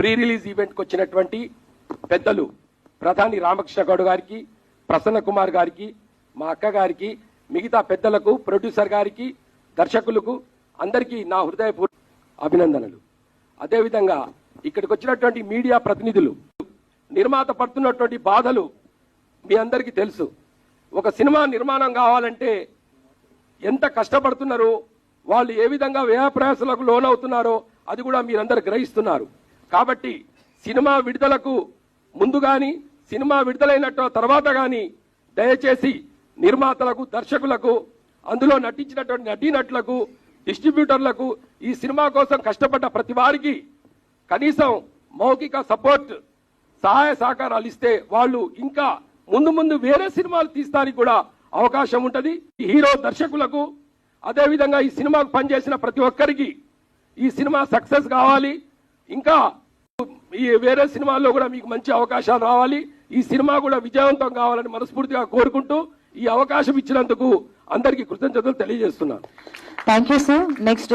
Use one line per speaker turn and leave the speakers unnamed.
Pre release ఈవెంట్కి వచ్చినటువంటి పెద్దలు ప్రధాని రామకృష్ణ గౌడ్ గారికి ప్రసన్న కుమార్ గారికి మా అక్క గారికి మిగతా పెద్దలకు ప్రొడ్యూసర్ గారికి దర్శకులకు అందరికీ నా హృదయపూర్వ అభినందనలు. అదేవిధంగా ఇక్కడికి వచ్చినటువంటి మీడియా ప్రతినిధులు నిర్మాత పడుతున్నటువంటి బాధలు మీ అందరికీ తెలుసు. ఒక సినిమా నిర్మాణం కావాలంటే ఎంత కష్టపడుతున్నారో వాళ్ళు ఏ విధంగా వ్యయప్రయాసలకు లోనవుతున్నారో అది కూడా మీరందరూ గ్రహిస్తున్నారు. కాబట్టి సినిమా విడుదలకు ముందు కానీ సినిమా విడుదలైనట్టు తర్వాత కానీ దయచేసి నిర్మాతలకు దర్శకులకు అందులో నటించినటువంటి నటీనటులకు డిస్ట్రిబ్యూటర్లకు ఈ సినిమా కోసం కష్టపడ్డ ప్రతి వారికి కనీసం మౌఖిక సపోర్ట్ సహాయ సహకారాలు ఇస్తే వాళ్ళు ఇంకా ముందు ముందు వేరే సినిమాలు తీస్తానికి కూడా అవకాశం ఉంటుంది. ఈ హీరో దర్శకులకు అదేవిధంగా ఈ సినిమాకు పనిచేసిన ప్రతి ఒక్కరికి ఈ సినిమా సక్సెస్ కావాలి. ఇంకా ఈ వేరే సినిమాల్లో కూడా మీకు మంచి అవకాశాలు రావాలి. ఈ సినిమా కూడా విజయవంతం కావాలని మనస్ఫూర్తిగా కోరుకుంటూ ఈ అవకాశం ఇచ్చినందుకు అందరికీ కృతజ్ఞతలు తెలియజేస్తున్నాను.
Thank you sir next